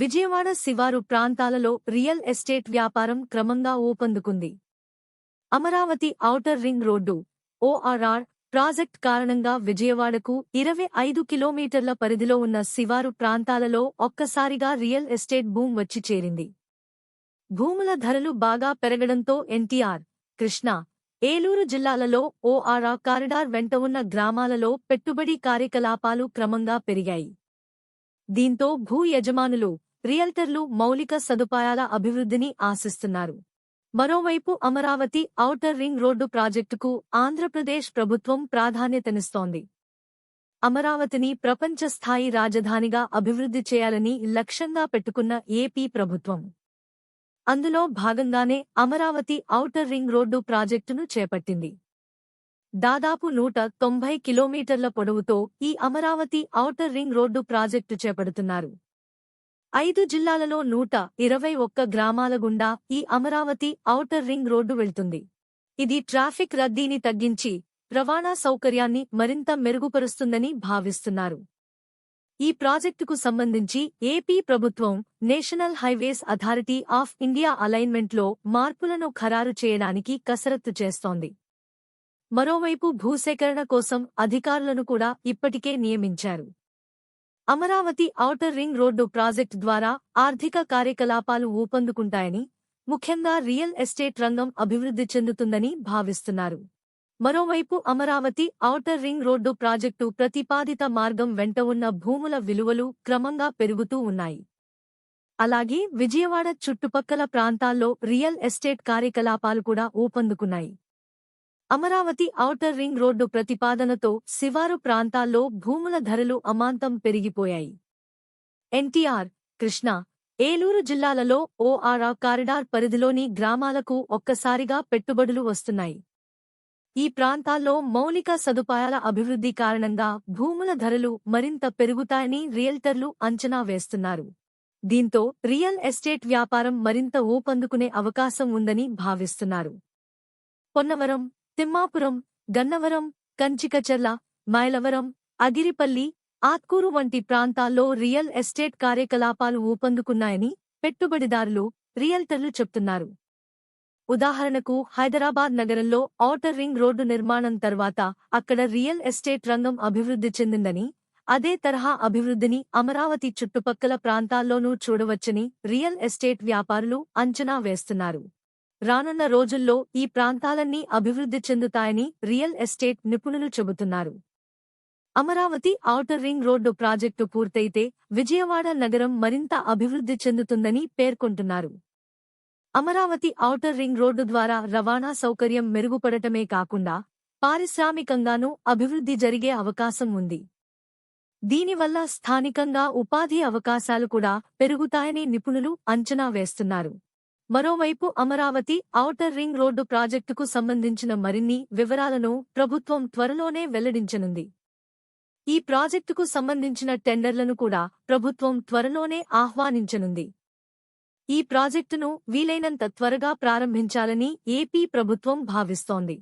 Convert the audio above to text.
విజయవాడ శివారు ప్రాంతాలలో real estate వ్యాపారం క్రమంగా ఊపందుకుంది. Amaravati outer ring road ORR project కారణంగా విజయవాడకు ఇరవై ఐదు కిలోమీటర్ల పరిధిలో ఉన్న శివారు ప్రాంతాలలో ఒక్కసారిగా రియల్ ఎస్టేట్ భూమ్ వచ్చి చేరింది. భూముల ధరలు బాగా పెరగడంతో ఎన్టీఆర్ కృష్ణా ఏలూరు జిల్లాలలో ఓఆర్ఆర్ కారిడార్ వెంట ఉన్న గ్రామాలలో పెట్టుబడి కార్యకలాపాలు క్రమంగా పెరిగాయి. దీంతో భూ యజమానులు రియల్టర్లు మౌలిక సదుపాయాల అభివృద్ధిని ఆశిస్తున్నారు. మరోవైపు అమరావతి ఔటర్ రింగ్ రోడ్డు ప్రాజెక్టుకు ఆంధ్రప్రదేశ్ ప్రభుత్వం ప్రాధాన్యతనిస్తోంది. అమరావతిని ప్రపంచ స్థాయి రాజధానిగా అభివృద్ధి చేయాలని లక్ష్యంగా పెట్టుకున్న ఏపీ ప్రభుత్వం. అందులో భాగంగానే అమరావతి ఔటర్ రింగ్ రోడ్డు ప్రాజెక్టును చేపట్టింది. దాదాపు నూట తొంభై కిలోమీటర్ల పొడవుతో ఈ Amaravati outer ring road project చేపడుతున్నారు. ఐదు జిల్లాలలో నూట ఇరవై ఒక్క గ్రామాల గుండా ఈ అమరావతి ఔటర్ రింగ్ రోడ్డు వెళ్తుంది. ఇది ట్రాఫిక్ రద్దీని తగ్గించి రవాణా సౌకర్యాన్ని మరింత మెరుగుపరుస్తుందని భావిస్తున్నారు. ఈ ప్రాజెక్టుకు సంబంధించి ఏపీ ప్రభుత్వం National Highways Authority of India అలైన్మెంట్లో మార్పులను ఖరారు చేయడానికి కసరత్తు చేస్తోంది. మరోవైపు భూసేకరణ కోసం అధికారులను కూడా ఇప్పటికే నియమించారు. Amaravati outer ring road project ద్వారా ఆర్థిక కార్యకలాపాలు ఊపందుకుంటాయని ముఖ్యంగా రియల్ ఎస్టేట్ రంగం అభివృద్ధి చెందుతుందని భావిస్తున్నారు. మరోవైపు Amaravati outer ring road project ప్రతిపాదిత మార్గం వెంట ఉన్న భూముల విలువలు క్రమంగా పెరుగుతూ ఉన్నాయి. అలాగే విజయవాడ చుట్టుపక్కల ప్రాంతాల్లో రియల్ ఎస్టేట్ కార్యకలాపాలు కూడా ఊపందుకున్నాయి. అమరావతి ఔటర్ రింగ్ రోడ్డు ప్రతిపాదనతో శివారు ప్రాంతాల్లో భూముల ధరలు అమాంతం పెరిగిపోయాయి. ఎన్టీఆర్ కృష్ణా ఏలూరు జిల్లాలలో ఓఆర్ఆ కారిడార్ పరిధిలోని గ్రామాలకు ఒక్కసారిగా పెట్టుబడులు వస్తున్నాయి. ఈ ప్రాంతాల్లో మౌలిక సదుపాయాల అభివృద్ధి కారణంగా భూముల ధరలు మరింత పెరుగుతాయని రియల్టర్లు అంచనా వేస్తున్నారు. దీంతో రియల్ ఎస్టేట్ వ్యాపారం మరింత ఊపందుకునే అవకాశం ఉందని భావిస్తున్నారు. పొన్నవరం తిమ్మాపురం గన్నవరం కంచికచర్ల మైలవరం అగిరిపల్లి ఆత్కూరు వంటి ప్రాంతాల్లో రియల్ ఎస్టేట్ కార్యకలాపాలు ఊపందుకున్నాయని పెట్టుబడిదారులు రియల్టర్లు చెప్తున్నారు. ఉదాహరణకు హైదరాబాద్ నగరంలో ఔటర్ రింగ్ రోడ్డు నిర్మాణం తర్వాత అక్కడ రియల్ ఎస్టేట్ రంగం అభివృద్ధి చెందిందని అదే తరహా అభివృద్ధిని అమరావతి చుట్టుపక్కల ప్రాంతాల్లోనూ చూడవచ్చని రియల్ ఎస్టేట్ వ్యాపారులు అంచనా వేస్తున్నారు. రానున్న రోజుల్లో ఈ ప్రాంతాలన్నీ అభివృద్ధి చెందుతాయని రియల్ ఎస్టేట్ నిపుణులు చెబుతున్నారు. Amaravati outer ring road project పూర్తయితే విజయవాడ నగరం మరింత అభివృద్ధి చెందుతుందని పేర్కొంటున్నారు. అమరావతి ఔటర్ రింగ్ రోడ్డు ద్వారా రవాణా సౌకర్యం మెరుగుపడటమే కాకుండా పారిశ్రామికంగానూ అభివృద్ధి జరిగే అవకాశం ఉంది. దీనివల్ల స్థానికంగా ఉపాధి అవకాశాలు కూడా పెరుగుతాయని నిపుణులు అంచనా వేస్తున్నారు. మరోవైపు అమరావతి ఔటర్ రింగ్ రోడ్డు ప్రాజెక్టుకు సంబంధించిన మరిన్ని వివరాలను ప్రభుత్వం త్వరలోనే వెల్లడించనుంది. ఈ ప్రాజెక్టుకు సంబంధించిన టెండర్లను కూడా ప్రభుత్వం త్వరలోనే ఆహ్వానించనుంది. ఈ ప్రాజెక్టును వీలైనంత త్వరగా ప్రారంభించాలని ఏపీ ప్రభుత్వం భావిస్తోంది.